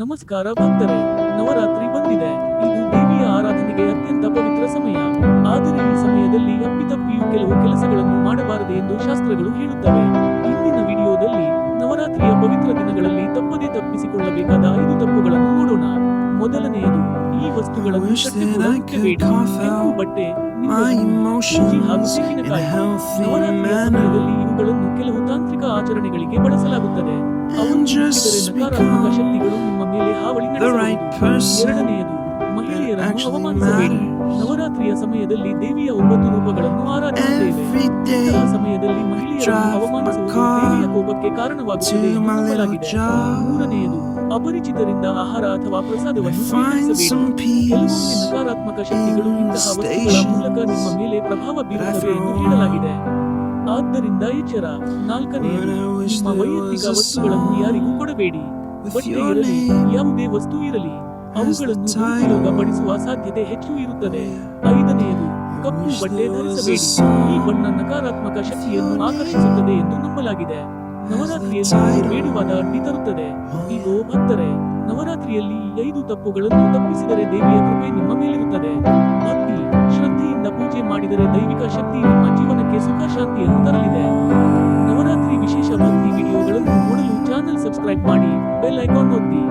ನಮಸ್ಕಾರ ಭಕ್ತರೇ ನವರಾತ್ರಿ ಬಂದಿದೆ. ಇದು ದೇವಿಯ ಆರಾಧನೆಗೆ ಅತ್ಯಂತ ಪವಿತ್ರ ಸಮಯ. ಆದರೆ ಈ ಸಮಯದಲ್ಲಿ ಅಪ್ಪಿತಪ್ಪಿಯು ಕೆಲವು ಕೆಲಸಗಳನ್ನು ಮಾಡಬಾರದು ಎಂದು ಶಾಸ್ತ್ರಗಳು ಹೇಳುತ್ತವೆ. ಇಂದಿನ ವಿಡಿಯೋದಲ್ಲಿ ನವರಾತ್ರಿಯ ಪವಿತ್ರ ದಿನಗಳಲ್ಲಿ ತಪ್ಪದೇ ತಪ್ಪಿಸಿಕೊಳ್ಳಬೇಕಾದ ಐದು ತಪ್ಪುಗಳನ್ನು ನೋಡೋಣ. ಮೊದಲನೆಯದು ಈ ವಸ್ತುಗಳನ್ನು ಕೆಂಪು ಬಟ್ಟೆ ನವರಾತ್ರಿಯ ಸಮಯದಲ್ಲಿ ಇವುಗಳನ್ನು ಕೆಲವು ತಾಂತ್ರಿಕ ಆಚರಣೆಗಳಿಗೆ ಬಳಸಲಾಗುತ್ತದೆ. ಶಕ್ತಿಗಳು ನಿಮ್ಮ ಮೇಲೆ ಹಾವಳಿ ಎರಡನೆಯದು ಮಹಿಳೆಯರನ್ನು ಅವಮಾನಿಸಬೇಡಿ ನವರಾತ್ರಿಯ ಸಮಯದಲ್ಲಿ ದೇವಿಯ ಒಂಬತ್ತು ರೂಪಗಳನ್ನು ಆರಾಧಿಸುತ್ತೇವೆ. ಇಂತಹ ಸಮಯದಲ್ಲಿ ಮಹಿಳೆಯರನ್ನು my ಅವಮಾನಿಸುವುದು ದೇವಿಯ ಕೋಪಕ್ಕೆ ಕಾರಣವಾಗುತ್ತದೆ ಎಂದು ನಂಬಲಾಗಿದೆ. ಮೂರನೆಯದು ಅಪರಿಚಿತರಿಂದ ಆಹಾರ ಅಥವಾ ಪ್ರಸಾದವನ್ನು ಸ್ವೀಕರಿಸಬೇಡಿ ಕೆಲವೊಮ್ಮೆ ನಕಾರಾತ್ಮಕ ಶಕ್ತಿಗಳು ಇಂತಹ ವಸ್ತುಗಳ ಮೂಲಕ ನಿಮ್ಮ ಮೇಲೆ ಪ್ರಭಾವ ಬೀರುತ್ತವೆ ಎಂದು ಹೇಳಲಾಗಿದೆ. ಆದ್ದರಿಂದ ಎಚ್ಚರ. ನಾಲ್ಕನೇ ನಿಮ್ಮ ವೈಯಕ್ತಿಕ ವಸ್ತುಗಳನ್ನು ಯಾರಿಗೂ ಕೊಡಬೇಡಿ. ಬಟ್ಟೆ ಇರಲಿ ಯಾವುದೇ ವಸ್ತು ಇರಲಿ ಅವುಗಳನ್ನು. ದುರುಪಯೋಗ ಪಡಿಸುವ ಸಾಧ್ಯತೆ ಹೆಚ್ಚು ಇರುತ್ತದೆ. ಐದನೆಯದು ಕಪ್ಪು ಬಟ್ಟೆ ಧರಿಸಬೇಡಿ. ಈ ಬಣ್ಣ ನಕಾರಾತ್ಮಕ ಶಕ್ತಿಯನ್ನು ಆಕರ್ಷಿಸುತ್ತದೆ ಎಂದು ನಂಬಲಾಗಿದೆ. ನವರಾತ್ರಿಯಲ್ಲಿ ಬೇಡವಾದ ಅಡ್ಡಿ ತರುತ್ತದೆ. ಇದು ಭಕ್ತರೆ ನವರಾತ್ರಿಯಲ್ಲಿ ಐದು ತಪ್ಪುಗಳನ್ನು ತಪ್ಪಿಸಿದರೆ ದೇವಿಯ ಕೃಪೆ ನಿಮ್ಮ ಮೇಲಿರುತ್ತದೆ. ಭಕ್ತಿ ಶ್ರದ್ಧೆಯಿಂದ ಪೂಜೆ ಮಾಡಿದರೆ ದೈವಿಕ ಶಕ್ತಿ ಜೀವನಕ್ಕೆ ಸುಖ ಶಾಂತಿಯನ್ನು ತರಲಿದೆ. ನವರಾತ್ರಿ ವಿಶೇಷ ಭಕ್ತಿ ವಿಡಿಯೋಗಳನ್ನು ನೋಡಲು ಚಾನೆಲ್ ಸಬ್ಸ್ಕ್ರೈಬ್ ಮಾಡಿ, ಬೆಲ್ ಐಕಾನ್ ಒತ್ತಿ.